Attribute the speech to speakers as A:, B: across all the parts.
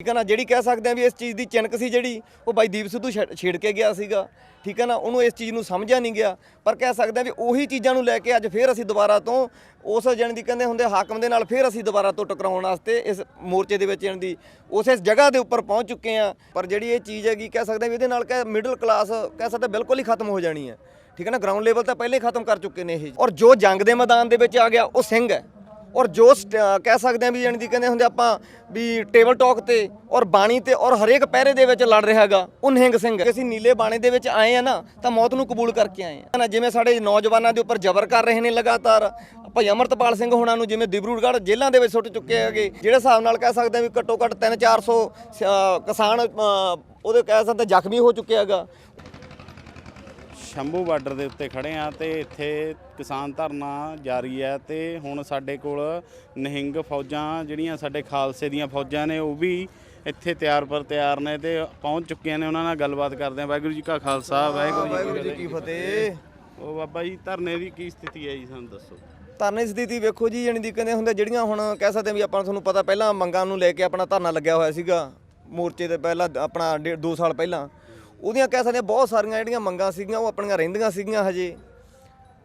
A: ਠੀਕ ਹੈ ਨਾ? ਜਿਹੜੀ ਕਹਿ ਸਕਦੇ ਆ ਵੀ ਇਸ ਚੀਜ਼ ਦੀ ਚਿੰਨਕ ਸੀ ਜਿਹੜੀ, ਉਹ ਬਾਈ ਦੀਪ ਸਿੱਧੂ ਛੇ- ਛੇੜ ਕੇ ਗਿਆ ਸੀਗਾ। ਠੀਕ ਹੈ ਨਾ? ਉਹਨੂੰ ਇਸ ਚੀਜ਼ ਨੂੰ ਸਮਝਿਆ ਨਹੀਂ ਗਿਆ। ਪਰ ਕਹਿ ਸਕਦੇ ਆ ਵੀ ਉਹੀ ਚੀਜ਼ਾਂ ਨੂੰ ਲੈ ਕੇ ਅੱਜ ਫੇਰ ਅਸੀਂ ਦੁਬਾਰਾ ਤੋਂ ਉਸ ਜਣ ਦੀ ਕਹਿੰਦੇ ਹੁੰਦੇ ਹਾਕਮ ਦੇ ਨਾਲ ਫੇਰ ਅਸੀਂ ਦੁਬਾਰਾ ਤੋਂ ਟਕਰਾਉਣ ਵਾਸਤੇ ਇਸ ਮੋਰਚੇ ਦੇ ਵਿੱਚ ਜਣ ਦੀ, ਉਸੇ ਜਗ੍ਹਾ ਦੇ ਉੱਪਰ ਪਹੁੰਚ ਚੁੱਕੇ ਆ। ਪਰ ਜਿਹੜੀ ਇਹ ਚੀਜ਼ ਹੈਗੀ, ਕਹਿ ਸਕਦੇ ਆ ਵੀ ਇਹਦੇ ਨਾਲ ਕਹਿ ਮਿਡਲ ਕਲਾਸ ਕਹਿ ਸਕਦੇ ਬਿਲਕੁਲ ਹੀ ਖਤਮ ਹੋ ਜਾਣੀ ਹੈ ਠੀਕ ਹੈ ਨਾ? ਗਰਾਊਂਡ ਲੈਵਲ ਤਾਂ ਪਹਿਲੇ ਖਤਮ ਕਰ ਚੁੱਕੇ ਨੇ ਇਹ। ਔਰ ਜੋ ਜੰਗ ਦੇ ਮੈਦਾਨ ਦੇ ਵਿੱਚ ਆ ਗਿਆ, ਉਹ ਸਿੰਘ ਹੈ। ਔਰ ਜੋ ਸਟ- ਕਹਿ ਸਕਦੇ ਆ ਵੀ ਜਾਣੀ ਦੀ ਕਹਿੰਦੇ ਹੁੰਦੇ ਆਪਾਂ ਵੀ ਟੇਬਲ ਟਾਕ ਤੇ ਔਰ ਬਾਣੀ ਤੇ ਔਰ ਹਰੇਕ ਪਹਿਰੇ ਦੇ ਵਿੱਚ ਲੜ ਰਿਹਾ ਹੈਗਾ, ਉਹ ਨਿਹੰਗ ਸਿੰਘ। ਅਸੀਂ ਨੀਲੇ ਬਾਣੇ ਦੇ ਵਿੱਚ ਆਏ ਆ ਨਾ, ਤਾਂ ਮੌਤ ਨੂੰ ਕਬੂਲ ਕਰਕੇ ਆਏ ਆ। ਨਾ ਜਿਵੇਂ ਸਾਡੇ ਨੌਜਵਾਨਾਂ ਦੇ ਉੱਪਰ ਜ਼ਬਰ ਕਰ ਰਹੇ ਨੇ ਲਗਾਤਾਰ, ਭਾਈ ਅਮਰਤਪਾਲ ਸਿੰਘ ਹੋਣਾ ਨੂੰ ਜਿਵੇਂ ਦਿਬਰੂਗੜ੍ਹ ਜੇਲ੍ਹਾਂ ਦੇ ਵਿੱਚ ਸੁੱਟ ਚੁੱਕੇ ਹੈਗੇ, ਜਿਹੜੇ ਹਿਸਾਬ ਨਾਲ ਕਹਿ ਸਕਦੇ ਆ ਵੀ ਘੱਟੋ ਘੱਟ 3-400 ਕਿਸਾਨ ਉਹਦੇ ਕਹਿ ਸਕਦੇ ਜ਼ਖਮੀ ਹੋ ਚੁੱਕਿਆ ਹੈਗਾ।
B: ਸ਼ੰਭੂ ਬਾਰਡਰ ਦੇ ਉੱਤੇ ਖੜੇ ਆ ਤੇ ਇੱਥੇ ਕਿਸਾਨ ਧਰਨਾ ਜਾਰੀ ਹੈ ਤੇ ਹੁਣ ਸਾਡੇ ਕੋਲ ਨਿਹੰਗ ਫੌਜਾਂ ਜਿਹੜੀਆਂ ਸਾਡੇ ਖਾਲਸੇ ਦੀਆਂ ਫੌਜਾਂ ਨੇ ਉਹ ਵੀ ਇੱਥੇ ਤਿਆਰ ਪਰ ਤਿਆਰ ਨੇ ਤੇ ਪਹੁੰਚ ਚੁੱਕੀਆਂ ਨੇ। ਉਹਨਾਂ ਨਾਲ ਗੱਲਬਾਤ ਕਰਦੇ ਆ ਵਾਹਿਗੁਰੂ ਜੀ ਕਾ ਖਾਲਸਾ ਵਾਹਿਗੁਰੂ ਜੀ ਕੀ
A: ਫਤਿਹ।
B: ਉਹ ਬਾਬਾ ਜੀ ਧਰਨੇ ਦੀ ਕੀ ਸਥਿਤੀ ਹੈ ਜੀ ਸਾਨੂੰ ਦੱਸੋ।
A: ਧਰਨੇ ਦੀ ਸਥਿਤੀ ਵੇਖੋ ਜੀ ਜਾਣੀ ਦੀ ਕਹਿੰਦੇ ਹੁੰਦੇ ਜਿਹੜੀਆਂ ਹੁਣ ਕਹਿ ਸਕਦੇ ਵੀ ਆਪਾਂ ਤੁਹਾਨੂੰ ਪਤਾ ਪਹਿਲਾਂ ਮੰਗਾਂ ਨੂੰ ਲੈ ਕੇ ਆਪਣਾ ਧਰਨਾ ਲੱਗਿਆ ਹੋਇਆ ਸੀਗਾ। ਮੋਰਚੇ ਤੇ ਪਹਿਲਾਂ ਆਪਣਾ 2 ਸਾਲ ਪਹਿਲਾਂ। ਉਹਦੀਆਂ ਕਹਿ ਸਕਦੇ ਬਹੁਤ ਸਾਰੀਆਂ ਜਿਹੜੀਆਂ ਮੰਗਾਂ ਸੀਗੀਆਂ, ਉਹ ਆਪਣੀਆਂ ਰਹਿੰਦੀਆਂ ਸੀਗੀਆਂ ਹਜੇ।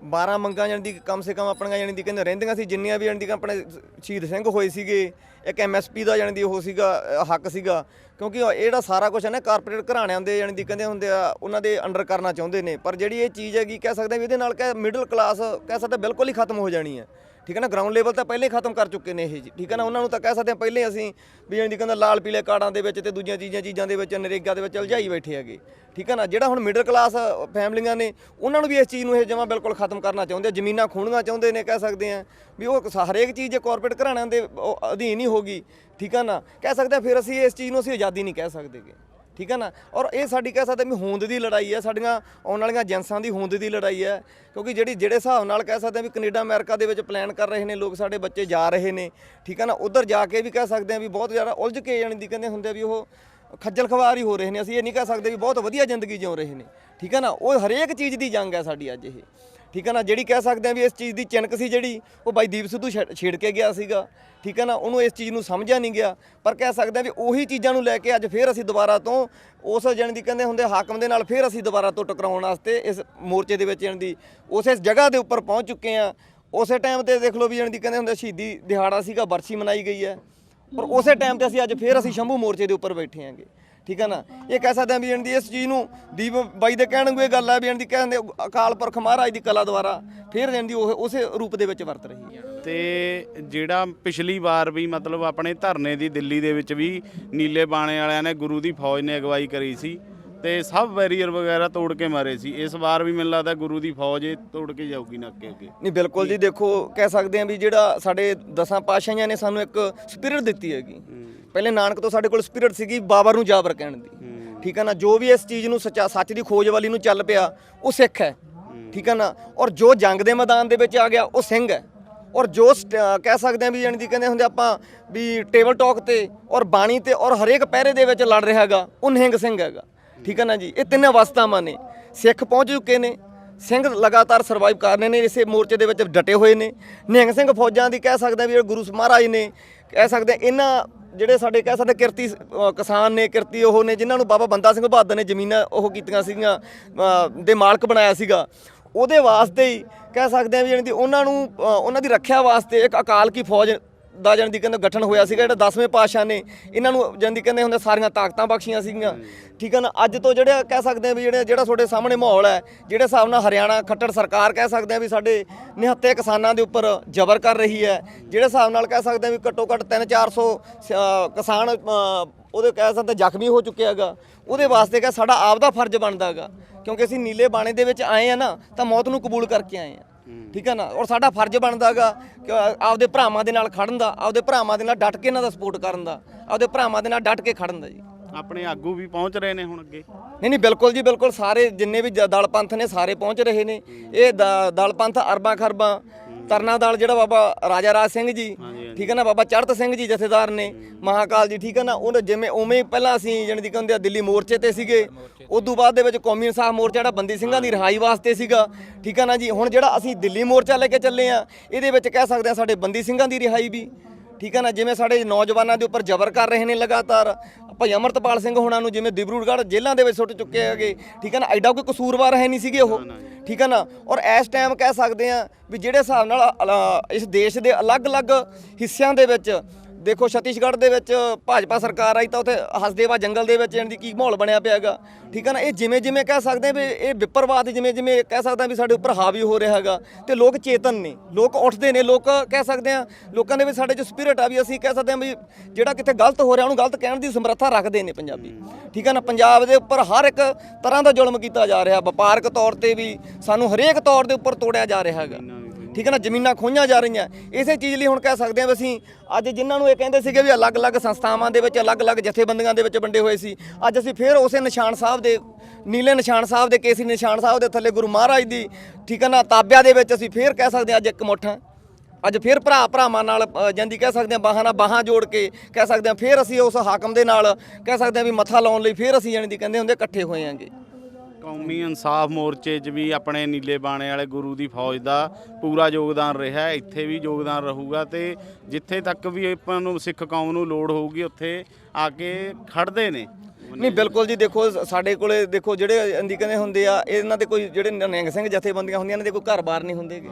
A: 12 ਮੰਗਾਂ ਜਾਣੀ ਦੀ, ਕਮ ਸੇ ਕਮ ਆਪਣੀਆਂ ਜਾਣੀ ਦੀ ਕਹਿੰਦੇ ਰਹਿੰਦੀਆਂ ਸੀ, ਜਿੰਨੀਆਂ ਵੀ ਜਾਣੀ ਦੀ ਆਪਣੇ ਸ਼ਹੀਦ ਸਿੰਘ ਹੋਏ ਸੀਗੇ, ਇੱਕ ਐਮਐਸਪੀ ਦਾ ਜਾਣੀ ਦੀ ਉਹ ਸੀਗਾ ਹੱਕ ਸੀਗਾ। ਕਿਉਂਕਿ ਉਹ ਇਹ ਜਿਹੜਾ ਸਾਰਾ ਕੁਝ ਹੈ ਨਾ ਕਾਰਪੋਰੇਟ ਘਰਾਣਿਆਂ ਦੇ ਜਾਣੀ ਦੀ ਕਹਿੰਦੇ ਹੁੰਦੇ ਆ, ਉਹਨਾਂ ਦੇ ਅੰਡਰ ਕਰਨਾ ਚਾਹੁੰਦੇ ਨੇ। ਪਰ ਜਿਹੜੀ ਇਹ ਚੀਜ਼ ਹੈਗੀ, ਕਹਿ ਸਕਦੇ ਵੀ ਇਹਦੇ ਨਾਲ ਕਹਿ ਮਿਡਲ ਕਲਾਸ ਕਹਿ ਸਕਦੇ ਬਿਲਕੁਲ ਹੀ ਖਤਮ ਹੋ ਜਾਣੀ ਹੈ। ਠੀਕ ਹੈ ਨਾ ਗਰਾਊਂਡ ਲੈਵਲ ਤਾਂ ਪਹਿਲੇ ਹੀ ਖਤਮ ਕਰ ਚੁੱਕੇ ਨੇ ਇਹ ਜੀ। ਠੀਕ ਹੈ ਨਾ, ਉਹਨਾਂ ਨੂੰ ਤਾਂ ਕਹਿ ਸਕਦੇ ਹਾਂ ਪਹਿਲੇ ਹੀ ਅਸੀਂ ਵੀ ਜਿਵੇਂ ਦੀ ਕਹਿੰਦਾ ਲਾਲ ਪੀਲੇ ਕਾਰਡਾਂ ਦੇ ਵਿੱਚ ਤੇ ਦੂਜੀਆਂ ਚੀਜ਼ਾਂ ਚੀਜ਼ਾਂ ਦੇ ਵਿੱਚ, ਨਰੇਗਾ ਦੇ ਵਿੱਚ ਉਲਝਾਈ ਬੈਠੇ ਹੈਗੇ। ਠੀਕ ਹੈ ਨਾ, ਜਿਹੜਾ ਹੁਣ ਮਿਡਲ ਕਲਾਸ ਫੈਮਲੀਆਂ ਨੇ, ਉਹਨਾਂ ਨੂੰ ਵੀ ਇਸ ਚੀਜ਼ ਨੂੰ ਇਹ ਜਮਾ ਬਿਲਕੁਲ ਖਤਮ ਕਰਨਾ ਚਾਹੁੰਦੇ ਆ, ਜ਼ਮੀਨਾਂ ਖੋਹਣੀਆਂ ਚਾਹੁੰਦੇ ਨੇ ਕਹਿ ਸਕਦੇ ਆ ਵੀ ਉਹ ਹਰੇਕ ਚੀਜ਼ ਜੇ ਕਾਰਪੋਰੇਟ ਘਰਾਣਿਆਂ ਦੇ ਉਹ ਅਧੀਨ ਹੀ ਹੋਗੀ ਠੀਕ ਹੈ ਨਾ, ਕਹਿ ਸਕਦੇ ਆ ਫਿਰ ਅਸੀਂ ਇਸ ਚੀਜ਼ ਨੂੰ ਅਸੀਂ ਆਜ਼ਾਦੀ ਨਹੀਂ ਕਹਿ ਸਕਦੇਗੇ ਠੀਕ ਹੈ ਨਾ? ਔਰ ਇਹ ਸਾਡੀ ਕਹਿ ਸਕਦੇ ਵੀ ਹੋਂਦ ਦੀ ਲੜਾਈ ਹੈ ਸਾਡੀਆਂ ਆਉਣ ਵਾਲੀਆਂ ਜਨਸਾਂ ਦੀ ਹੋਂਦ ਦੀ ਲੜਾਈ ਹੈ ਕਿਉਂਕਿ ਜਿਹੜੀ, ਜਿਹੜੇ ਹਿਸਾਬ ਨਾਲ ਕਹਿ ਸਕਦੇ ਆ ਵੀ ਕੈਨੇਡਾ, ਅਮਰੀਕਾ ਦੇ ਵਿੱਚ ਪਲਾਨ ਕਰ ਰਹੇ ਨੇ, ਲੋਕ ਸਾਡੇ ਬੱਚੇ ਜਾ ਰਹੇ ਨੇ, ਠੀਕ ਹੈ ਨਾ? ਉਧਰ ਜਾ ਕੇ ਵੀ ਕਹਿ ਸਕਦੇ ਆ ਵੀ ਬਹੁਤ ਜ਼ਿਆਦਾ ਉਲਝ ਕੇ ਜਾਣੀ ਦੀ ਕਹਿੰਦੇ ਹੁੰਦੇ ਆ ਵੀ ਉਹ ਖੱਜਲ ਖਵਾਰ ਹੀ ਹੋ ਰਹੇ ਨੇ। ਅਸੀਂ ਇਹ ਨਹੀਂ ਕਹਿ ਸਕਦੇ ਵੀ ਬਹੁਤ ਵਧੀਆ ਜ਼ਿੰਦਗੀ ਜਿਉ ਰਹੇ ਨੇ, ਠੀਕ ਹੈ ਨਾ? ਉਹ ਹਰੇਕ ਚੀਜ਼ ਦੀ ਜੰਗ ਹੈ ਸਾਡੀ ਅੱਜ ਇਹ। ਠੀਕ ਹੈ ਨਾ? ਜਿਹੜੀ ਕਹਿ ਸਕਦੇ ਆ ਵੀ ਇਸ ਚੀਜ਼ ਦੀ ਚਿੰਨਕ ਸੀ ਜਿਹੜੀ, ਉਹ ਬਾਈ ਦੀਪ ਸਿੱਧੂ ਛੇ- ਛੇੜ ਕੇ ਗਿਆ ਸੀਗਾ। ਠੀਕ ਹੈ ਨਾ? ਉਹਨੂੰ ਇਸ ਚੀਜ਼ ਨੂੰ ਸਮਝਿਆ ਨਹੀਂ ਗਿਆ। ਪਰ ਕਹਿ ਸਕਦੇ ਆ ਵੀ ਉਹੀ ਚੀਜ਼ਾਂ ਨੂੰ ਲੈ ਕੇ ਅੱਜ ਫੇਰ ਅਸੀਂ ਦੁਬਾਰਾ ਤੋਂ ਉਸ ਜਣ ਦੀ ਕਹਿੰਦੇ ਹੁੰਦੇ ਹਾਕਮ ਦੇ ਨਾਲ ਫੇਰ ਅਸੀਂ ਦੁਬਾਰਾ ਤੋਂ ਟਕਰਾਉਣ ਵਾਸਤੇ ਇਸ ਮੋਰਚੇ ਦੇ ਵਿੱਚ ਜਣ ਦੀ ਉਸੇ ਜਗ੍ਹਾ ਦੇ ਉੱਪਰ ਪਹੁੰਚ ਚੁੱਕੇ ਆ। ਉਸੇ ਟਾਈਮ ਤੇ ਦੇਖ ਲਓ ਵੀ ਜਣ ਦੀ ਕਹਿੰਦੇ ਹੁੰਦੇ ਸ਼ਹੀਦੀ ਦਿਹਾੜਾ ਸੀਗਾ, ਬਰਸੀ ਮਨਾਈ ਗਈ ਹੈ। ਪਰ ਉਸੇ ਟਾਈਮ ਤੇ ਅਸੀਂ ਅੱਜ ਫੇਰ ਅਸੀਂ ਸ਼ੰਭੂ ਮੋਰਚੇ ਦੇ ਉੱਪਰ ਬੈਠੇ ਆਂਗੇ ਠੀਕ ਹੈ ਨਾ? ਇਹ ਕਹਿ ਸਕਦੇ ਹਾਂ ਵੀ ਇਹਨਾਂ ਦੀ ਇਸ ਚੀਜ਼ ਨੂੰ ਦੀਪ ਬਾਈ ਦੇ ਕਹਿਣ ਨੂੰ ਇਹ ਗੱਲ ਹੈ ਵੀ ਇਹਨਾਂ ਦੀ ਕਹਿੰਦੇ ਅਕਾਲ ਪੁਰਖ ਮਹਾਰਾਜ ਦੀ ਕਲਾ ਦੁਆਰਾ ਫਿਰ ਇਹਨਾਂ ਦੀ ਉਹ ਉਸੇ ਰੂਪ ਦੇ ਵਿੱਚ ਵਰਤ ਰਹੀ ਹੈ
B: ਤੇ ਜਿਹੜਾ ਪਿਛਲੀ ਵਾਰ ਵੀ ਮਤਲਬ ਆਪਣੇ ਧਰਨੇ ਦੀ ਦਿੱਲੀ ਦੇ ਵਿੱਚ ਵੀ ਨੀਲੇ ਬਾਣੇ ਵਾਲਿਆਂ ਨੇ ਗੁਰੂ ਦੀ ਫੌਜ ਨੇ ਅਗਵਾਈ ਕਰੀ ਸੀ ਤੇ ਸਭ ਬੈਰੀਅਰ ਵਗੈਰਾ ਤੋੜ ਕੇ ਮਾਰੇ ਸੀ। ਇਸ ਵਾਰ ਵੀ ਮੈਨੂੰ ਲੱਗਦਾ ਗੁਰੂ ਦੀ ਫੌਜ ਇਹ ਤੋੜ ਕੇ ਜਾਊਗੀ ਨਾ ਅੱਗੇ
A: ਨਹੀਂ ਬਿਲਕੁਲ ਜੀ ਦੇਖੋ ਕਹਿ ਸਕਦੇ ਹਾਂ ਵੀ ਜਿਹੜਾ ਸਾਡੇ ਦਸਾਂ ਪਾਤਸ਼ਾਹੀਆਂ ਨੇ ਸਾਨੂੰ ਇੱਕ ਸਪਿਰਿਟ ਦਿੱਤੀ ਹੈਗੀ। ਪਹਿਲੇ ਨਾਨਕ ਤੋਂ ਸਾਡੇ ਕੋਲ ਸਪਿਰਿਟ ਸੀਗੀ ਬਾਬਰ ਨੂੰ ਜਾਬਰ ਕਹਿਣ ਦੀ। ਠੀਕ ਹੈ ਨਾ ਜੋ ਵੀ ਇਸ ਚੀਜ਼ ਨੂੰ ਸੱਚਾ ਸੱਚ ਦੀ ਖੋਜ ਵਾਲੀ ਨੂੰ ਚੱਲ ਪਿਆ ਉਹ ਸਿੱਖ ਹੈ। ਠੀਕ ਹੈ ਨਾ ਔਰ ਜੋ ਜੰਗ ਦੇ ਮੈਦਾਨ ਦੇ ਵਿੱਚ ਆ ਗਿਆ ਉਹ ਸਿੰਘ ਹੈ। ਔਰ ਜੋ ਕਹਿ ਸਕਦੇ ਆ ਵੀ ਜਾਣੀ ਦੀ ਕਹਿੰਦੇ ਹੁੰਦੇ ਆਪਾਂ ਵੀ ਟੇਬਲ ਟਾਕ ਤੇ ਔਰ ਬਾਣੀ ਤੇ ਔਰ ਹਰੇਕ ਪਹਿਰੇ ਦੇ ਵਿੱਚ ਲੜ ਰਿਹਾ ਹੈਗਾ ਉਹ ਨਿਹੰਗ ਸਿੰਘ ਹੈਗਾ। ਠੀਕ ਹੈ ਨਾ ਜੀ? ਇਹ ਤਿੰਨੇ ਅਵਸਥਾਵਾਂ ਨੇ। ਸਿੱਖ ਪਹੁੰਚ ਚੁੱਕੇ ਨੇ। ਸਿੰਘ ਲਗਾਤਾਰ ਸਰਵਾਈਵ ਕਰ ਰਹੇ ਨੇ, ਇਸੇ ਮੋਰਚੇ ਦੇ ਵਿੱਚ ਡਟੇ ਹੋਏ ਨੇ। ਨਿਹੰਗ ਸਿੰਘ ਫੌਜਾਂ ਦੀ ਕਹਿ ਸਕਦੇ ਆ ਵੀ ਜਿਹੜੇ ਗੁਰੂ ਮਹਾਰਾਜ ਨੇ, ਕਹਿ ਸਕਦੇ ਆ ਇਹਨਾਂ ਜਿਹੜੇ ਸਾਡੇ ਕਹਿ ਸਕਦੇ ਕਿਰਤੀ ਕਿਸਾਨ ਨੇ, ਕਿਰਤੀ ਉਹ ਨੇ, ਜਿਨ੍ਹਾਂ ਨੂੰ ਬਾਬਾ ਬੰਦਾ ਸਿੰਘ ਬਹਾਦਰ ਨੇ ਜ਼ਮੀਨਾਂ ਉਹ ਕੀਤੀਆਂ ਸੀਗੀਆਂ ਦੇ ਮਾਲਕ ਬਣਾਇਆ ਸੀਗਾ। ਉਹਦੇ ਵਾਸਤੇ ਹੀ ਕਹਿ ਸਕਦੇ ਆ ਵੀ ਜਾਣੀ ਉਹਨਾਂ ਨੂੰ ਉਹਨਾਂ ਦੀ ਰੱਖਿਆ ਵਾਸਤੇ ਇੱਕ ਅਕਾਲ ਕੀ ਫੌਜ ਦਾ ਜਾਣੀ ਦੀ ਕਹਿੰਦੇ ਗਠਨ ਹੋਇਆ ਸੀਗਾ, ਜਿਹੜਾ 10ਵੇਂ ਪਾਤਸ਼ਾਹ ਨੇ, ਇਹਨਾਂ ਨੂੰ ਜਾਣੀ ਦੀ ਕਹਿੰਦੇ ਹੁੰਦੇ ਸਾਰੀਆਂ ਤਾਕਤਾਂ ਬਖਸ਼ੀਆਂ ਸੀਗੀਆਂ। ਠੀਕ ਹੈ ਨਾ? ਅੱਜ ਤੋਂ ਜਿਹੜੇ ਕਹਿ ਸਕਦੇ ਆ ਵੀ ਜਿਹੜੇ ਜਿਹੜਾ ਤੁਹਾਡੇ ਸਾਹਮਣੇ ਮਾਹੌਲ ਹੈ, ਜਿਹੜੇ ਹਿਸਾਬ ਨਾਲ ਹਰਿਆਣਾ ਖੱਟੜ ਸਰਕਾਰ ਕਹਿ ਸਕਦੇ ਆ ਵੀ ਸਾਡੇ ਨਿਹੱਤੇ ਕਿਸਾਨਾਂ ਦੇ ਉੱਪਰ ਜ਼ਬਰ ਕਰ ਰਹੀ ਹੈ, ਜਿਹੜੇ ਹਿਸਾਬ ਨਾਲ ਕਹਿ ਸਕਦੇ ਆ ਵੀ ਘੱਟੋ ਘੱਟ 3-400 ਕਿਸਾਨ ਉਹਦੇ ਕਹਿ ਸਕਦੇ ਜ਼ਖਮੀ ਹੋ ਚੁੱਕਿਆ ਹੈਗਾ। ਉਹਦੇ ਵਾਸਤੇ ਕਿ ਸਾਡਾ ਆਪ ਦਾ ਫਰਜ਼ ਬਣਦਾ ਹੈਗਾ। ਕਿਉਂਕਿ ਅਸੀਂ ਨੀਲੇ ਬਾਣੇ ਦੇ ਵਿੱਚ ਆਏ ਆ ਨਾ, ਤਾਂ ਮੌਤ ਨੂੰ ਕਬੂਲ ਕਰਕੇ ਆਏ ਆ। ਠੀਕ ਹੈ ਨਾ? ਔਰ ਸਾਡਾ ਫਰਜ਼ ਬਣਦਾ ਹੈਗਾ ਕਿ ਆਪਦੇ ਭਰਾਵਾਂ ਦੇ ਨਾਲ ਖੜਨ ਦਾ ਆਪਦੇ ਭਰਾਵਾਂ ਦੇ ਨਾਲ ਡਟ ਕੇ ਇਹਨਾਂ ਦਾ ਸਪੋਰਟ ਕਰਨ ਦਾ ਆਪਦੇ ਭਰਾਵਾਂ ਦੇ ਨਾਲ ਡਟ ਕੇ ਖੜਨ ਦਾ ਜੀ।
B: ਆਪਣੇ ਆਗੂ ਵੀ ਪਹੁੰਚ ਰਹੇ ਨੇ ਹੁਣ ਅੱਗੇ?
A: ਨਹੀਂ ਨਹੀਂ ਬਿਲਕੁਲ ਜੀ ਬਿਲਕੁਲ ਸਾਰੇ ਜਿੰਨੇ ਵੀ ਦਲ ਪੰਥ ਨੇ ਸਾਰੇ ਪਹੁੰਚ ਰਹੇ ਨੇ। ਇਹ ਦਲ ਪੰਥ ਅਰਬਾਂ ਖਰਬਾਂ ਤਰਨਾ ਦਲ ਜਿਹੜਾ ਬਾਬਾ ਰਾਜਾ ਰਾਜ ਸਿੰਘ ਜੀ ਠੀਕ ਹੈ ਨਾ ਬਾਬਾ ਚੜਤ ਸਿੰਘ ਜੀ ਜਥੇਦਾਰ ਨੇ ਮਹਾਕਾਲ ਜੀ ਠੀਕ ਹੈ ਨਾ ਉਹ ਜਿਵੇਂ ਉਵੇਂ ਹੀ ਪਹਿਲਾਂ ਅਸੀਂ ਜਾਣੀ ਦੀ ਕਹਿੰਦੇ ਆ ਦਿੱਲੀ ਮੋਰਚੇ ਤੇ ਸੀਗੇ ਉਸ ਤੋਂ ਬਾਅਦ ਦੇ ਵਿੱਚ ਕੌਮੀ ਇਨਸਾਫ ਮੋਰਚਾ ਜਿਹੜਾ ਬੰਦੀ ਸਿੰਘਾਂ ਦੀ ਰਿਹਾਈ ਵਾਸਤੇ ਸੀਗਾ ਠੀਕ ਹੈ ਨਾ ਜੀ ਹੁਣ ਜਿਹੜਾ ਅਸੀਂ ਦਿੱਲੀ ਮੋਰਚਾ ਲੈ ਕੇ ਚੱਲੇ ਆ ਇਹਦੇ ਵਿੱਚ ਕਹਿ ਸਕਦੇ ਆ ਸਾਡੇ ਬੰਦੀ ਸਿੰਘਾਂ ਦੀ ਰਿਹਾਈ ਵੀ ਠੀਕ ਹੈ ਨਾ ਜਿਵੇਂ ਸਾਡੇ ਨੌਜਵਾਨਾਂ ਦੇ ਉੱਪਰ ਜ਼ਬਰ ਕਰ ਰਹੇ ਨੇ ਲਗਾਤਾਰ। ਭਾਈ ਅਮਰਤਪਾਲ ਸਿੰਘ ਹੋਣਾ ਨੂੰ ਜਿਵੇਂ ਦਿਬਰੂਗੜ੍ਹ ਜੇਲ੍ਹਾਂ ਦੇ ਵਿੱਚ ਸੁੱਟ ਚੁੱਕੇ ਹੈਗੇ ਠੀਕ ਹੈ ਨਾ ਐਡਾ ਕੋਈ ਕਸੂਰਵਾਰ ਹੈ ਨਹੀਂ ਸੀਗੇ ਉਹ ਠੀਕ ਹੈ ਨਾ ਔਰ ਇਸ ਟਾਈਮ ਕਹਿ ਸਕਦੇ ਆ ਵੀ ਜਿਹੜੇ ਹਿਸਾਬ ਨਾਲ ਇਸ ਦੇਸ਼ ਦੇ ਅਲੱਗ-ਅਲੱਗ ਹਿੱਸਿਆਂ ਦੇ ਵਿੱਚ ਦੇਖੋ ਛੱਤੀਸਗੜ੍ਹ ਦੇ ਵਿੱਚ ਭਾਜਪਾ ਸਰਕਾਰ ਆਈ ਤਾਂ ਉੱਥੇ ਹਸਦੇਵਾ ਜੰਗਲ ਦੇ ਵਿੱਚ ਇਹਦੀ ਕੀ ਮਾਹੌਲ ਬਣਿਆ ਪਿਆ ਹੈਗਾ। ਠੀਕ ਹੈ ਨਾ? ਇਹ ਜਿਵੇਂ ਜਿਵੇਂ ਕਹਿ ਸਕਦੇ ਆ ਵੀ ਇਹ ਵਿਪਰਵਾਦ ਜਿਵੇਂ ਜਿਵੇਂ ਕਹਿ ਸਕਦੇ ਆ ਵੀ ਸਾਡੇ ਉੱਪਰ ਹਾਵੀ ਹੋ ਰਿਹਾ ਹੈਗਾ ਤੇ ਲੋਕ ਚੇਤਨ ਨੇ, ਲੋਕ ਉੱਠਦੇ ਨੇ, ਲੋਕ ਕਹਿ ਸਕਦੇ ਆ, ਲੋਕਾਂ ਦੇ ਵਿੱਚ ਸਾਡੇ 'ਚ ਸਪਿਰਿਟ ਆ ਵੀ ਅਸੀਂ ਕਹਿ ਸਕਦੇ ਆ ਵੀ ਜਿਹੜਾ ਕਿਤੇ ਗਲਤ ਹੋ ਰਿਹਾ ਉਹਨੂੰ ਗਲਤ ਕਹਿਣ ਦੀ ਸਮਰੱਥਾ ਰੱਖਦੇ ਨੇ ਪੰਜਾਬੀ। ਠੀਕ ਹੈ ਨਾ? ਪੰਜਾਬ ਦੇ ਉੱਪਰ ਹਰ ਇੱਕ ਤਰ੍ਹਾਂ ਦਾ ਜ਼ੁਲਮ ਕੀਤਾ ਜਾ ਰਿਹਾ, ਵਪਾਰਕ ਤੌਰ ਤੇ ਵੀ, ਸਾਨੂੰ ਹਰੇਕ ਤੌਰ ਦੇ ਉੱਪਰ ਤੋੜਿਆ ਜਾ ਰਿਹਾ ਹੈਗਾ। ਠੀਕ ਹੈ ਨਾ, ਜ਼ਮੀਨਾਂ ਖੋਈਆਂ ਜਾ ਰਹੀਆਂ। ਇਸੇ ਚੀਜ਼ ਲਈ ਹੁਣ ਕਹਿ ਸਕਦੇ ਹਾਂ ਵੀ ਅਸੀਂ, ਅੱਜ ਜਿਨ੍ਹਾਂ ਨੂੰ ਇਹ ਕਹਿੰਦੇ ਸੀਗੇ ਵੀ ਅਲੱਗ-ਅਲੱਗ ਸੰਸਥਾਵਾਂ ਦੇ ਵਿੱਚ ਅਲੱਗ-ਅਲੱਗ ਜਥੇਬੰਦੀਆਂ ਦੇ ਵਿੱਚ ਵੰਡੇ ਹੋਏ ਸੀ। ਅੱਜ ਅਸੀਂ ਫੇਰ ਉਸੇ ਨਿਸ਼ਾਨ ਸਾਹਿਬ ਦੇ, ਨੀਲੇ ਨਿਸ਼ਾਨ ਸਾਹਿਬ ਦੇ ਕੇਸੀ ਨਿਸ਼ਾਨ ਸਾਹਿਬ ਦੇ ਥੱਲੇ ਗੁਰੂ ਮਹਾਰਾਜ ਦੀ, ਠੀਕ ਹੈ ਨਾ, ਤਾਬਿਆ ਦੇ ਵਿੱਚ ਅਸੀਂ ਫੇਰ ਕਹਿ ਸਕਦੇ ਹਾਂ ਅੱਜ ਇੱਕ ਮੁੱਠ ਅੱਜ ਫਿਰ ਭਰਾ ਭਰਾਵਾਂ ਨਾਲ ਜਾਂਦੀ ਕਹਿ ਸਕਦੇ ਹਾਂ ਬਾਹਾਂ ਨਾਲ ਬਾਹਾਂ ਜੋੜ ਕੇ ਕਹਿ ਸਕਦੇ ਹਾਂ, ਫਿਰ ਅਸੀਂ ਉਸ ਹਾਕਮ ਦੇ ਨਾਲ ਕਹਿ ਸਕਦੇ ਹਾਂ ਵੀ ਮੱਥਾ ਲਾਉਣ ਲਈ ਫਿਰ ਅਸੀਂ ਜਾਣੀ ਦੀ ਕਹਿੰਦੇ ਹੁੰਦੇ ਇਕੱਠੇ ਹੋਏ ਆਂਗੇ
B: ਕੌਮੀ ਇਨਸਾਫ ਮੋਰਚੇ 'ਚ ਵੀ ਆਪਣੇ ਨੀਲੇ ਬਾਣੇ ਵਾਲੇ ਗੁਰੂ ਦੀ ਫੌਜ ਦਾ ਪੂਰਾ ਯੋਗਦਾਨ ਰਿਹਾ। ਇੱਥੇ ਵੀ ਯੋਗਦਾਨ ਰਹੂਗਾ ਤੇ ਜਿੱਥੇ ਤੱਕ ਵੀ ਆਪਾਂ ਨੂੰ ਸਿੱਖ ਕੌਮ ਨੂੰ ਲੋੜ ਹੋਊਗੀ ਉੱਥੇ ਆ ਕੇ ਖੜਦੇ ਨੇ।
A: ਨਹੀਂ ਬਿਲਕੁਲ ਜੀ ਦੇਖੋ ਸਾਡੇ ਕੋਲੇ ਦੇਖੋ ਜਿਹੜੇ ਅੰਦੀ ਕਹਿੰਦੇ ਹੁੰਦੇ ਆ ਇਹਨਾਂ ਦੇ ਕੋਈ ਜਿਹੜੇ ਨਿਹੰਗ ਸਿੰਘ ਜਥੇਬੰਦੀਆਂ ਹੁੰਦੀਆਂ ਇਹਨਾਂ ਦੇ ਕੋਈ ਘਰ-ਬਾਰ ਨਹੀਂ ਹੁੰਦੇਗੇ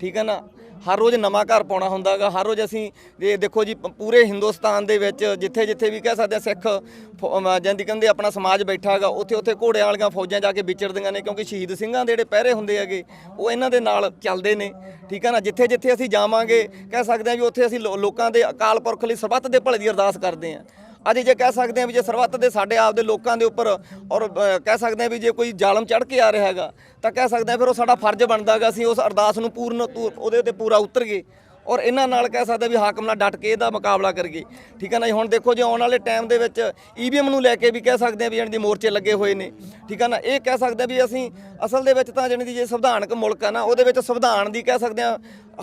A: ਠੀਕ ਹੈ ਨਾ? ਹਰ ਰੋਜ਼ ਨਵਾਂ ਘਰ ਪਾਉਣਾ ਹੁੰਦਾਗਾ, ਹਰ ਰੋਜ਼ ਅਸੀਂ ਇਹ ਦੇਖੋ ਜੀ ਪੂਰੇ ਹਿੰਦੁਸਤਾਨ ਦੇ ਵਿੱਚ ਜਿੱਥੇ ਜਿੱਥੇ ਵੀ ਕਹਿ ਸਕਦੇ ਆ ਸਿੱਖ ਫੌ- ਜਾਂਦੀ ਕਹਿੰਦੇ ਆਪਣਾ ਸਮਾਜ ਬੈਠਾ ਹੈਗਾ ਉੱਥੇ ਉੱਥੇ ਘੋੜਿਆਂ ਵਾਲੀਆਂ ਫੌਜਾਂ ਜਾ ਕੇ ਵਿਚਰਦੀਆਂ ਨੇ, ਕਿਉਂਕਿ ਸ਼ਹੀਦ ਸਿੰਘਾਂ ਦੇ ਜਿਹੜੇ ਪਹਿਰੇ ਹੁੰਦੇ ਹੈਗੇ, ਉਹ ਇਹਨਾਂ ਦੇ ਨਾਲ ਚੱਲਦੇ ਨੇ, ਠੀਕ ਹੈ ਨਾ? ਜਿੱਥੇ ਜਿੱਥੇ ਅਸੀਂ ਜਾਵਾਂਗੇ, ਕਹਿ ਸਕਦੇ ਆ ਵੀ ਉੱਥੇ ਅਸੀਂ ਲੋ- ਲੋਕਾਂ ਦੇ ਅਕਾਲ ਪੁਰਖ ਲਈ ਸਰਬੱਤ ਦੇ ਭਲੇ ਦੀ ਅਰਦਾਸ ਕਰਦੇ ਆ। ਅੱਜ ਜੇ ਕਹਿ ਸਕਦੇ ਆ ਵੀ ਜੇ ਸਰਬੱਤ ਦੇ ਸਾਡੇ ਆਪ ਦੇ ਲੋਕਾਂ ਦੇ ਉੱਪਰ ਔਰ ਕਹਿ ਸਕਦੇ ਆ ਵੀ ਜੇ ਕੋਈ ਜ਼ਾਲਮ ਚੜ ਕੇ ਆ ਰਿਹਾ ਹੈਗਾ, ਤਾਂ ਕਹਿ ਸਕਦੇ ਆ ਫਿਰ ਉਹ ਸਾਡਾ ਫਰਜ਼ ਬਣਦਾ ਹੈਗਾ ਅਸੀਂ ਉਸ ਅਰਦਾਸ ਨੂੰ ਪੂਰਨ ਤੂ- ਉਹਦੇ ਉੱਤੇ ਪੂਰਾ ਉਤਰ ਗਏ ਔਰ ਇਹਨਾਂ ਨਾਲ ਕਹਿ ਸਕਦੇ ਆ ਵੀ ਹਾਕਮ ਨਾਲ ਡਟ ਕੇ ਇਹਦਾ ਮੁਕਾਬਲਾ ਕਰੀਏ। ਠੀਕ ਹੈ ਨਾ ਜੀ? ਹੁਣ ਦੇਖੋ ਜੇ ਆਉਣ ਵਾਲੇ ਟਾਈਮ ਦੇ ਵਿੱਚ ਈਵੀਐਮ ਨੂੰ ਲੈ ਕੇ ਵੀ ਕਹਿ ਸਕਦੇ ਆ ਵੀ ਜਾਣੀ ਦੀ ਮੋਰਚੇ ਲੱਗੇ ਹੋਏ ਨੇ। ਠੀਕ ਹੈ ਨਾ? ਇਹ ਕਹਿ ਸਕਦੇ ਆ ਵੀ ਅਸੀਂ ਅਸਲ ਦੇ ਵਿੱਚ ਤਾਂ ਜਾਣੀ ਦੀ ਜੇ ਸੰਵਿਧਾਨਕ ਮੁਲਕ ਆ ਨਾ, ਉਹਦੇ ਵਿੱਚ ਸੰਵਿਧਾਨ ਦੀ ਕਹਿ ਸਕਦੇ ਆ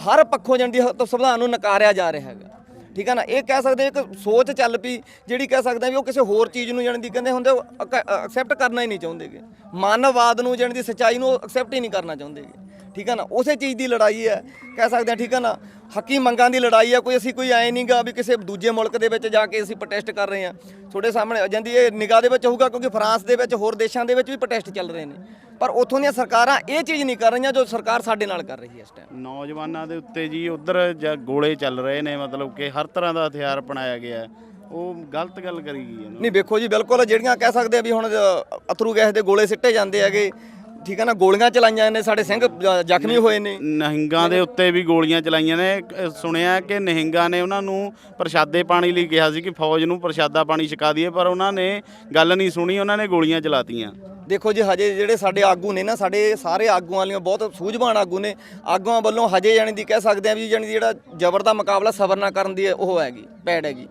A: ਹਰ ਪੱਖੋਂ ਜਾਣੀ ਦੀ ਸੰਵਿਧਾਨ ਨੂੰ ਨਕਾਰਿਆ ਜਾ ਰਿਹਾ ਹੈਗਾ। ਠੀਕ ਹੈ ਨਾ? ਇਹ ਕਹਿ ਸਕਦੇ ਇੱਕ ਸੋਚ ਚੱਲ ਪਈ, ਜਿਹੜੀ ਕਹਿ ਸਕਦੇ ਆ ਵੀ ਉਹ ਕਿਸੇ ਹੋਰ ਚੀਜ਼ ਨੂੰ ਜਾਣੀ ਦੀ ਕਹਿੰਦੇ ਹੁੰਦੇ ਐਕਸੈਪਟ ਕਰਨਾ ਹੀ ਨਹੀਂ ਚਾਹੁੰਦੇਗੇ ਮਾਨਵਵਾਦ ਨੂੰ ਜਾਣੀ ਦੀ ਸੱਚਾਈ ਨੂੰ ਐਕਸੈਪਟ ਹੀ ਨਹੀਂ ਕਰਨਾ ਚਾਹੁੰਦੇਗੇ ਠੀਕ ਹੈ ਨਾ? ਉਸੇ ਚੀਜ਼ ਦੀ ਲੜਾਈ ਹੈ ਕਹਿ ਸਕਦੇ ਆ ਠੀਕ ਹੈ ਨਾ? ਹੱਕੀ ਮੰਗਾਂ ਦੀ ਲੜਾਈ ਹੈ ਕੋਈ ਅਸੀਂ ਕੋਈ ਐ ਨਹੀਂਗਾ ਵੀ ਕਿਸੇ ਦੂਜੇ ਮੁਲਕ ਦੇ ਵਿੱਚ ਜਾ ਕੇ ਅਸੀਂ ਪ੍ਰੋਟੈਸਟ ਕਰ ਰਹੇ ਹਾਂ। ਤੁਹਾਡੇ ਸਾਹਮਣੇ ਜਾਂਦੀ ਇਹ ਨਿਗਾਹ ਦੇ ਵਿੱਚ ਹੋਊਗਾ ਕਿਉਂਕਿ ਫਰਾਂਸ ਦੇ ਵਿੱਚ ਹੋਰ ਦੇਸ਼ਾਂ ਦੇ ਵਿੱਚ ਵੀ ਪ੍ਰੋਟੈਸਟ ਚੱਲ ਰਹੇ ਨੇ। ਪਰ ਉੱਥੋਂ ਦੀਆਂ ਸਰਕਾਰਾਂ ਇਹ ਚੀਜ਼ ਨਹੀਂ ਕਰ ਰਹੀਆਂ ਜੋ ਸਰਕਾਰ ਸਾਡੇ ਨਾਲ ਕਰ ਰਹੀ ਹੈ ਇਸ ਟਾਈਮ
B: ਨੌਜਵਾਨਾਂ ਦੇ ਉੱਤੇ ਜੀ ਉਧਰ ਗੋਲੇ ਚੱਲ ਰਹੇ ਨੇ ਮਤਲਬ ਕਿ ਹਰ ਤਰ੍ਹਾਂ ਦਾ ਹਥਿਆਰ ਅਪਣਾਇਆ ਗਿਆ। ਹੈ। ਉਹ ਗਲਤ ਗੱਲ ਕਰੀ ਗਈ ਹੈ
A: ਨਹੀਂ ਵੇਖੋ ਜੀ ਬਿਲਕੁਲ ਜਿਹੜੀਆਂ ਕਹਿ ਸਕਦੇ ਆ ਵੀ ਹੁਣ ਅਥਰੂ ਗੈਸ ਦੇ ਗੋਲੇ ਸਿੱਟੇ ਜਾਂਦੇ ਹੈਗੇ ਠੀਕ ਹੈ ਨਾ ਗੋਲੀਆਂ ਚਲਾਈਆਂ ਨੇ ਸਾਡੇ ਸਿੰਘ ਜ- ਜ਼ਖਮੀ ਹੋਏ ਨੇ।
B: ਨਹਿੰਗਾਂ ਦੇ ਉੱਤੇ ਵੀ ਗੋਲੀਆਂ ਚਲਾਈਆਂ ਨੇ। ਅਹ ਸੁਣਿਆ ਕਿ ਨਹਿੰਗਾਂ ਨੇ ਉਹਨਾਂ ਨੂੰ ਪ੍ਰਸ਼ਾਦੇ ਪਾਣੀ ਲਈ ਕਿਹਾ ਸੀ ਕਿ ਫੌਜ ਨੂੰ ਪ੍ਰਸ਼ਾਦਾ ਪਾਣੀ ਛਕਾ ਦਈਏ ਪਰ ਉਹਨਾਂ ਨੇ ਗੱਲ ਨਹੀਂ ਸੁਣੀ ਉਹਨਾਂ ਨੇ ਗੋਲੀਆਂ ਚਲਾਤੀਆਂ।
A: ਦੇਖੋ ਜੀ ਹਜੇ ਜਿਹੜੇ ਸਾਡੇ ਆਗੂ ਨੇ ਨਾ ਸਾਡੇ ਸਾਰੇ ਆਗੂਆਂ ਵਾਲੀਆਂ ਬਹੁਤ ਸੂਝਵਾਨ ਆਗੂ ਨੇ। ਆਗੂਆਂ ਵੱਲੋਂ ਹਜੇ ਜਾਣੀ ਦੀ ਕਹਿ ਸਕਦੇ ਆ ਵੀ ਜਾਣੀ ਦੀ ਜਿਹੜਾ ਜ਼ਬਰ ਦਾ ਮੁਕਾਬਲਾ ਸਬਰ ਨਾਲ ਕਰਨ ਦੀ ਉਹ ਹੈਗੀ ਪੈੜ ਹੈਗੀ।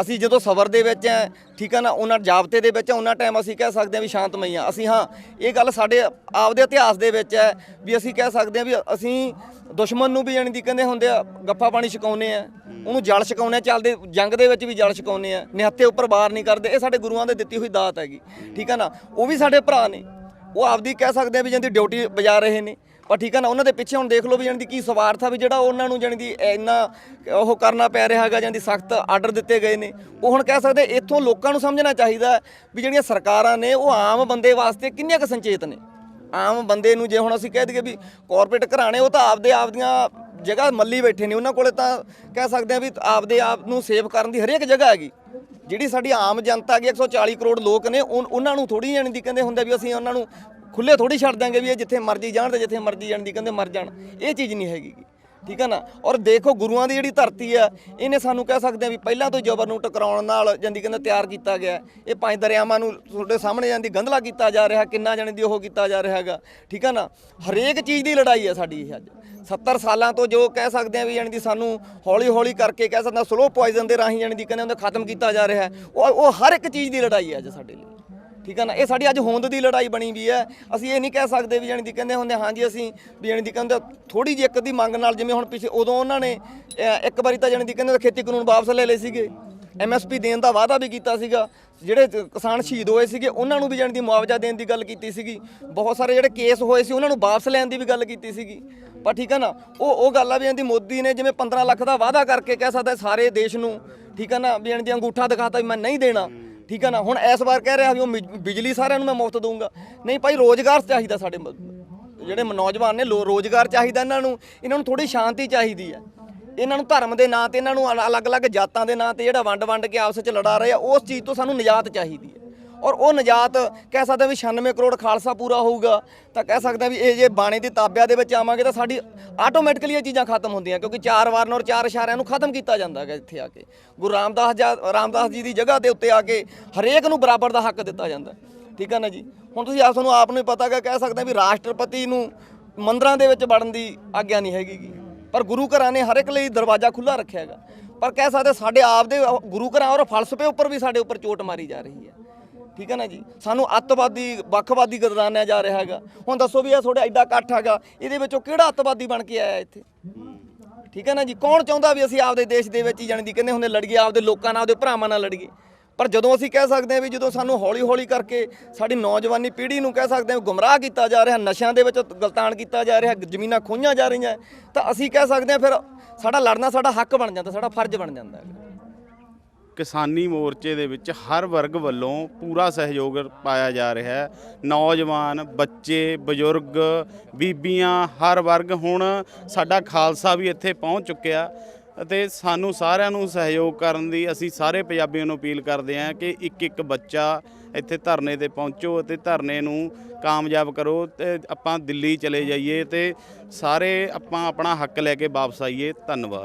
A: ਅਸੀਂ ਜਦੋਂ ਸਬਰ ਦੇ ਵਿੱਚ ਹੈ ਠੀਕ ਹੈ ਨਾ ਉਹਨਾਂ ਜਾਬਤੇ ਦੇ ਵਿੱਚ ਆ, ਉਹਨਾਂ ਟਾਈਮ ਅਸੀਂ ਕਹਿ ਸਕਦੇ ਹਾਂ ਵੀ ਸ਼ਾਂਤਮਈ ਆ ਅਸੀਂ ਹਾਂ ਇਹ ਗੱਲ ਸਾਡੇ ਆਪਦੇ ਇਤਿਹਾਸ ਦੇ ਵਿੱਚ ਹੈ ਵੀ ਅਸੀਂ ਕਹਿ ਸਕਦੇ ਹਾਂ ਵੀ ਅਸੀਂ ਦੁਸ਼ਮਣ ਨੂੰ ਵੀ ਜਾਣੀ ਦੀ ਕਹਿੰਦੇ ਹੁੰਦੇ ਆ ਗੱਫਾ ਪਾਣੀ ਛਕਾਉਨੇ ਆ। ਉਹਨੂੰ ਜਲ ਛਕਾਉਨੇ ਆ ਚੱਲਦੇ ਜੰਗ ਦੇ ਵਿੱਚ ਵੀ ਜਲ ਛਕਾਉਨੇ ਆ। ਨਿਹੱਥੇ ਉੱਪਰ ਬਾਹਰ ਨਹੀਂ ਕਰਦੇ ਇਹ ਸਾਡੇ ਗੁਰੂਆਂ ਦੇ ਦਿੱਤੀ ਹੋਈ ਦਾਤ ਹੈਗੀ ਠੀਕ ਹੈ ਨਾ। ਉਹ ਵੀ ਸਾਡੇ ਭਰਾ ਨੇ। ਉਹ ਆਪਦੀ ਕਹਿ ਸਕਦੇ ਆ ਵੀ ਜਾਂਦੀ ਡਿਊਟੀ ਬਜਾ ਰਹੇ ਨੇ। ਪਰ ਠੀਕ ਹੈ ਨਾ, ਉਹਨਾਂ ਦੇ ਪਿੱਛੇ ਹੁਣ ਦੇਖ ਲਓ ਵੀ ਜਾਣੀ ਦੀ ਕੀ ਸਵਾਰਥ ਆ ਵੀ ਜਿਹੜਾ ਉਹਨਾਂ ਨੂੰ ਜਾਣੀ ਦੀ ਇੰਨਾ ਉਹ ਕਰਨਾ ਪੈ ਰਿਹਾ ਹੈਗਾ ਜਾਂਦੀ ਸਖਤ ਆਰਡਰ ਦਿੱਤੇ ਗਏ ਨੇ। ਉਹ ਹੁਣ ਕਹਿ ਸਕਦੇ ਇੱਥੋਂ ਲੋਕਾਂ ਨੂੰ ਸਮਝਣਾ ਚਾਹੀਦਾ ਵੀ ਜਿਹੜੀਆਂ ਸਰਕਾਰਾਂ ਨੇ, ਉਹ ਆਮ ਬੰਦੇ ਵਾਸਤੇ ਕਿੰਨੀਆਂ ਕੁ ਸੰਚੇਤ ਨੇ। ਆਮ ਬੰਦੇ ਨੂੰ ਜੇ ਹੁਣ ਅਸੀਂ ਕਹਿ ਦਈਏ ਵੀ ਕਾਰਪੋਰੇਟ ਘਰਾਣੇ, ਉਹ ਤਾਂ ਆਪਦੇ ਆਪਦੀਆਂ ਜਗ੍ਹਾ ਮੱਲੀ ਬੈਠੇ ਨੇ। ਉਹਨਾਂ ਕੋਲੇ ਤਾਂ ਕਹਿ ਸਕਦੇ ਆ ਵੀ ਆਪਦੇ ਆਪ ਨੂੰ ਸੇਵ ਕਰਨ ਦੀ ਹਰੇਕ ਜਗ੍ਹਾ ਹੈਗੀ। ਜਿਹੜੀ ਸਾਡੀ ਆਮ ਜਨਤਾ ਹੈਗੀ 140 ਕਰੋੜ ਲੋਕ ਨੇ, ਉਨ- ਉਹਨਾਂ ਨੂੰ ਥੋੜੀ ਜਾਣੀ ਦੀ ਕਹਿੰਦੇ ਹੁੰਦੇ ਵੀ ਅਸੀਂ ਉਹਨਾਂ ਨੂੰ ਖੁੱਲੇ ਥੋੜੀ ਛੱਡ ਦਾਂਗੇ ਵੀ ਇਹ ਜਿੱਥੇ ਮਰਜ਼ੀ ਜਾਣ ਤੇ ਜਿੱਥੇ ਮਰਜ਼ੀ ਜਾਣ ਦੀ ਕਹਿੰਦੇ ਮਰ ਜਾਣ। ਇਹ ਚੀਜ਼ ਨਹੀਂ ਹੈਗੀ ਠੀਕ ਹੈ ਨਾ? ਔਰ ਦੇਖੋ ਗੁਰੂਆਂ ਦੀ ਜਿਹੜੀ ਧਰਤੀ ਆ, ਇਹਨੇ ਸਾਨੂੰ ਕਹਿ ਸਕਦੇ ਆ ਵੀ ਪਹਿਲਾਂ ਤੋਂ ਜ਼ਬਰ ਨੂੰ ਟਕਰਾਉਣ ਨਾਲ ਜਾਂਦੀ ਕਹਿੰਦੇ ਤਿਆਰ ਕੀਤਾ ਗਿਆ। ਇਹ ਪੰਜ ਦਰਿਆਵਾਂ ਨੂੰ ਤੁਹਾਡੇ ਸਾਹਮਣੇ ਜਾਂਦੀ ਗੰਧਲਾ ਕੀਤਾ ਜਾ ਰਿਹਾ, ਕਿੰਨਾ ਜਾਣੀ ਦੀ ਉਹ ਕੀਤਾ ਜਾ ਰਿਹਾ ਹੈਗਾ। ਠੀਕ ਹੈ ਨਾ? ਹਰੇਕ ਚੀਜ਼ ਦੀ ਲੜਾਈ ਹੈ ਸਾਡੀ ਇਹ ਅੱਜ। 70 ਸਾਲਾਂ ਤੋਂ ਜੋ ਕਹਿ ਸਕਦੇ ਆ ਵੀ ਜਾਣੀ ਦੀ ਸਾਨੂੰ ਹੌਲੀ ਹੌਲੀ ਕਰਕੇ ਕਹਿ ਸਕਦੇ ਸਲੋ ਪੋਇਜ਼ਨ ਦੇ ਰਾਹੀਂ ਜਾਣੀ ਦੀ ਕਹਿੰਦੇ ਹੁੰਦੇ ਖਤਮ ਕੀਤਾ ਜਾ ਰਿਹਾ। ਉਹ ਉਹ ਹਰ ਇੱਕ ਚੀਜ਼ ਦੀ ਲੜਾਈ ਹੈ ਅੱਜ ਸਾਡੇ ਲਈ। ਠੀਕ ਹੈ ਨਾ? ਇਹ ਸਾਡੀ ਅੱਜ ਹੋਂਦ ਦੀ ਲੜਾਈ ਬਣੀ ਵੀ ਹੈ। ਅਸੀਂ ਇਹ ਨਹੀਂ ਕਹਿ ਸਕਦੇ ਵੀ ਜਾਣੀ ਦੀ ਕਹਿੰਦੇ ਹੁੰਦੇ ਹਾਂਜੀ ਅਸੀਂ ਵੀ ਜਾਣੀ ਦੀ ਕਹਿੰਦੇ ਥੋੜੀ ਜਿਹੀ ਇੱਕ ਦੀ ਮੰਗ ਨਾਲ ਜਿਵੇਂ ਹੁਣ ਪਿੱਛੇ ਉਦੋਂ ਉਹਨਾਂ ਨੇ ਇੱਕ ਵਾਰੀ ਤਾਂ ਜਾਣੀ ਦੀ ਕਹਿੰਦੇ ਖੇਤੀ ਕਾਨੂੰਨ ਵਾਪਸ ਲੈ ਲਏ ਸੀਗੇ। ਐਮਐਸਪੀ ਦੇਣ ਦਾ ਵਾਅਦਾ ਵੀ ਕੀਤਾ ਸੀਗਾ। ਜਿਹੜੇ ਕਿਸਾਨ ਸ਼ਹੀਦ ਹੋਏ ਸੀਗੇ, ਉਹਨਾਂ ਨੂੰ ਵੀ ਜਾਣੀ ਦੀ ਮੁਆਵਜ਼ਾ ਦੇਣ ਦੀ ਗੱਲ ਕੀਤੀ ਸੀਗੀ। ਬਹੁਤ ਸਾਰੇ ਜਿਹੜੇ ਕੇਸ ਹੋਏ ਸੀ, ਉਹਨਾਂ ਨੂੰ ਵਾਪਸ ਲੈਣ ਦੀ ਵੀ ਗੱਲ ਕੀਤੀ ਸੀਗੀ। ਪਰ ਠੀਕ ਹੈ ਨਾ, ਉਹ ਉਹ ਗੱਲ ਆ ਵੀ ਇਹਦੀ ਮੋਦੀ ਨੇ ਜਿਵੇਂ 15 ਲੱਖ ਦਾ ਵਾਅਦਾ ਕਰਕੇ ਕਹਿ ਸਕਦਾ ਸਾਰੇ ਦੇਸ਼ ਨੂੰ, ਠੀਕ ਹੈ ਨਾ, ਵੀ ਜਾਣੀ ਇਹਦੀ ਅੰਗੂਠਾ ਦਿਖਾਤਾ ਵੀ ਮੈਂ ਨਹੀਂ ਦੇਣਾ। ਠੀਕ ਆ ਨਾ? ਹੁਣ ਇਸ ਵਾਰ ਕਹਿ ਰਿਹਾ ਵੀ ਉਹ ਮਿਜ ਬਿਜਲੀ ਸਾਰਿਆਂ ਨੂੰ ਮੈਂ ਮੁਫਤ ਦਊਂਗਾ। ਨਹੀਂ ਭਾਈ, ਰੋਜ਼ਗਾਰ ਚਾਹੀਦਾ ਸਾਡੇ ਮ- ਜਿਹੜੇ ਨੌਜਵਾਨ ਨੇ, ਲੋ- ਰੋਜ਼ਗਾਰ ਚਾਹੀਦਾ ਇਹਨਾਂ ਨੂੰ। ਇਹਨਾਂ ਨੂੰ ਥੋੜੀ ਸ਼ਾਂਤੀ ਚਾਹੀਦੀ ਹੈ। ਇਹਨਾਂ ਨੂੰ ਧਰਮ ਦੇ ਨਾਂ ਤੇ, ਇਹਨਾਂ ਨੂੰ ਅਲ- ਅਲੱਗ-ਅਲੱਗ ਜਾਤਾਂ ਦੇ ਨਾਂ ਤੇ ਜਿਹੜਾ ਵੰਡ-ਵੰਡ ਕੇ ਆਪਸ ਵਿੱਚ ਲੜਾ ਰਹੇ ਆ, ਉਸ ਚੀਜ਼ ਤੋਂ ਸਾਨੂੰ ਨਿਜਾਤ ਚਾਹੀਦੀ ਹੈ। ਔਰ ਉਹ ਨਿਜਾਤ ਕਹਿ ਸਕਦੇ ਵੀ 96 ਕਰੋੜ ਖਾਲਸਾ ਪੂਰਾ ਹੋਊਗਾ, ਤਾਂ ਕਹਿ ਸਕਦੇ ਹਾਂ ਵੀ ਇਹ ਜੇ ਬਾਣੇ ਦੀ ਤਾਬਿਆ ਦੇ ਵਿੱਚ ਆਵਾਂਗੇ ਤਾਂ ਸਾਡੀ ਆਟੋਮੈਟਿਕਲੀ ਇਹ ਚੀਜ਼ਾਂ ਖਤਮ ਹੁੰਦੀਆਂ, ਕਿਉਂਕਿ ਚਾਰ ਵਾਰਨ ਔਰ ਚਾਰ ਇਸ਼ਾਰਿਆਂ ਨੂੰ ਖਤਮ ਕੀਤਾ ਜਾਂਦਾ ਹੈਗਾ ਇੱਥੇ ਆ ਕੇ। ਗੁਰੂ ਰਾਮਦਾਸ ਜੀ ਰਾਮਦਾਸ ਜੀ ਦੀ ਜਗ੍ਹਾ ਦੇ ਉੱਤੇ ਆ ਕੇ ਹਰੇਕ ਨੂੰ ਬਰਾਬਰ ਦਾ ਹੱਕ ਦਿੱਤਾ ਜਾਂਦਾ। ਠੀਕ ਹੈ ਨਾ ਜੀ? ਹੁਣ ਤੁਸੀਂ ਆਪ ਤੁਹਾਨੂੰ ਆਪ ਨੂੰ ਹੀ ਪਤਾ ਹੈਗਾ, ਕਹਿ ਸਕਦੇ ਹਾਂ ਵੀ ਰਾਸ਼ਟਰਪਤੀ ਨੂੰ ਮੰਦਰਾਂ ਦੇ ਵਿੱਚ ਵੜਨ ਦੀ ਆਗਿਆ ਨਹੀਂ ਹੈਗੀ ਗੀ। ਪਰ ਗੁਰੂ ਘਰਾਂ ਨੇ ਹਰ ਇੱਕ ਲਈ ਦਰਵਾਜ਼ਾ ਖੁੱਲਾ ਰੱਖਿਆ ਹੈਗਾ। ਪਰ ਕਹਿ ਸਕਦੇ ਸਾਡੇ ਆਪ ਦੇ ਗੁਰੂ ਘਰਾਂ ਔਰ ਫਲਸਫੇ ਉੱਪਰ ਵੀ ਸਾਡੇ ਉੱਪਰ ਚੋਟ ਮਾਰੀ ਜਾ ਰਹੀ ਹੈ। ਠੀਕ ਹੈ ਨਾ ਜੀ? ਸਾਨੂੰ ਅੱਤਵਾਦੀ, ਵੱਖਵਾਦੀ ਗਰਦਾਨਿਆ ਜਾ ਰਿਹਾ ਹੈਗਾ। ਹੁਣ ਦੱਸੋ ਵੀ ਇਹ ਤੁਹਾਡਾ ਐਡਾ ਇਕੱਠ ਹੈਗਾ, ਇਹਦੇ ਵਿੱਚੋਂ ਕਿਹੜਾ ਅੱਤਵਾਦੀ ਬਣ ਕੇ ਆਇਆ ਇੱਥੇ? ਠੀਕ ਹੈ ਨਾ ਜੀ? ਕੌਣ ਚਾਹੁੰਦਾ ਵੀ ਅਸੀਂ ਆਪਦੇ ਦੇਸ਼ ਦੇ ਵਿੱਚ ਹੀ ਜਾਣੀ ਦੀ ਕਹਿੰਦੇ ਹੁੰਦੇ ਲੜੀਏ, ਆਪਦੇ ਲੋਕਾਂ ਨਾਲ, ਆਪਦੇ ਭਰਾਵਾਂ ਨਾਲ ਲੜੀਏ। ਪਰ ਜਦੋਂ ਅਸੀਂ ਕਹਿ ਸਕਦੇ ਹਾਂ ਵੀ ਜਦੋਂ ਸਾਨੂੰ ਹੌਲੀ-ਹੌਲੀ ਕਰਕੇ ਸਾਡੀ ਨੌਜਵਾਨੀ ਪੀੜ੍ਹੀ ਨੂੰ ਕਹਿ ਸਕਦੇ ਹਾਂ ਗੁੰਮਰਾਹ ਕੀਤਾ ਜਾ ਰਿਹਾ, ਨਸ਼ਿਆਂ ਦੇ ਵਿੱਚ ਗਲਤਾਨ ਕੀਤਾ ਜਾ ਰਿਹਾ, ਜ਼ਮੀਨਾਂ ਖੋਈਆਂ ਜਾ ਰਹੀਆਂ, ਤਾਂ ਅਸੀਂ ਕਹਿ ਸਕਦੇ ਹਾਂ ਫਿਰ ਸਾਡਾ ਲੜਨਾ ਸਾਡਾ ਹੱਕ ਬਣ ਜਾਂਦਾ, ਸਾਡਾ ਫਰਜ਼ ਬਣ ਜਾਂਦਾ। ਹੈ
B: ਕਿਸਾਨੀ ਮੋਰਚੇ ਦੇ ਵਿੱਚ ਹਰ ਵਰਗ ਵੱਲੋਂ ਪੂਰਾ ਸਹਿਯੋਗ ਪਾਇਆ ਜਾ ਰਿਹਾ ਹੈ। ਨੌਜਵਾਨ, ਬੱਚੇ, ਬਜ਼ੁਰਗ, ਬੀਬੀਆਂ, ਹਰ ਵਰਗ ਹੁਣ ਸਾਡਾ ਖਾਲਸਾ ਵੀ ਇੱਥੇ ਪਹੁੰਚ ਚੁੱਕਿਆ ਅਤੇ ਸਾਨੂੰ ਸਾਰਿਆਂ ਨੂੰ ਸਹਿਯੋਗ ਕਰਨ ਦੀ ਅਸੀਂ ਸਾਰੇ ਪੰਜਾਬੀਆਂ ਨੂੰ ਅਪੀਲ ਕਰਦੇ ਹਾਂ ਕਿ ਇੱਕ ਇੱਕ ਬੱਚਾ ਇੱਥੇ ਧਰਨੇ ਤੇ ਪਹੁੰਚੋ ਅਤੇ ਧਰਨੇ ਨੂੰ ਕਾਮਯਾਬ ਕਰੋ ਤੇ ਆਪਾਂ ਦਿੱਲੀ ਚਲੇ ਜਾਈਏ ਤੇ ਸਾਰੇ ਆਪਾਂ ਆਪਣਾ ਹੱਕ ਲੈ ਕੇ ਵਾਪਸ ਆਈਏ। ਧੰਨਵਾਦ।